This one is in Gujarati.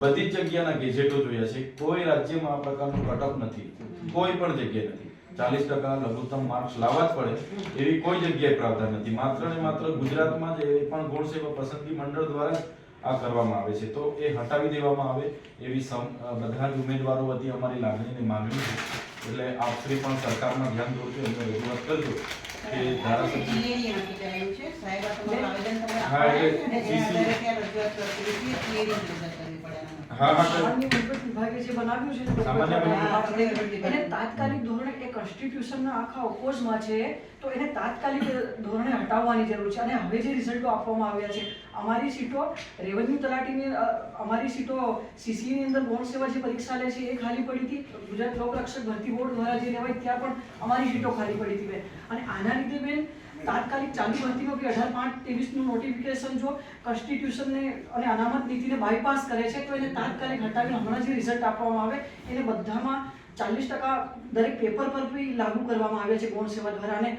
બધી જ જગ્યાના ગેજેટો જોયા છે. કોઈ રાજ્યમાં આ પ્રકારનું કટઅપ નથી. કોઈ પણ જગ્યાએ નથી. ચાલીસ ટકા લઘુત્તમ માર્ક્સ લાવવા જ પડે. એવી કોઈ જગ્યાએ પ્રાવધાન નથી. માત્ર ને માત્ર ગુજરાતમાં જ એ પણ ગુણ સેવા પસંદગી મંડળ દ્વારા આ કરવામાં આવે છે. તો એ હટાવી દેવામાં આવે એવી બધા જ ઉમેદવારો વતી અમારી લાગણી અને માંગણી છે. એટલે આપ શ્રી પણ સરકારમાં ધ્યાન દોરજો એમને રજૂઆત કરજો કે ધારાસભ્ય હા, એટલે હા હા વિભાગે જે બનાવ્યું છે સામાન્ય. એને તાત્કાલિક ધોરણે એ કોન્સ્ટિટ્યુશનના આખા ઓપોઝમાં છે તો એને તાત્કાલિક ધોરણે હટાવવાની જરૂર છે. અને હવે જે રિઝલ્ટો આપવામાં આવ્યા છે અમારી સીટો રેવન્યુ તલાટીની અમારી સીટો સીસીની અંદર બોર્ડ સેવા જે પરીક્ષા લે છે એ ખાલી પડી હતી. ગુજરાત લોકરક્ષક ભરતી બોર્ડ દ્વારા જે લેવાય ત્યાં પણ અમારી સીટો ખાલી પડી હતી બેન. અને આના લીધે બેન તાત્કાલિક ચાલુ ભરતીમાં બી અઢાર પાંચ ત્રેવીસનું નોટિફિકેશન જો કોન્સ્ટિટ્યુશનને અને અનામત નીતિને બાયપાસ કરે છે, તો એને તાત્કાલિક હટાવીને હમણાં જે રિઝલ્ટ આપવામાં આવે, એને બધામાં ચાલીસ ટકા દરેક પેપર પર બી લાગુ કરવામાં આવે છે, ગૌણ સેવા દ્વારા અને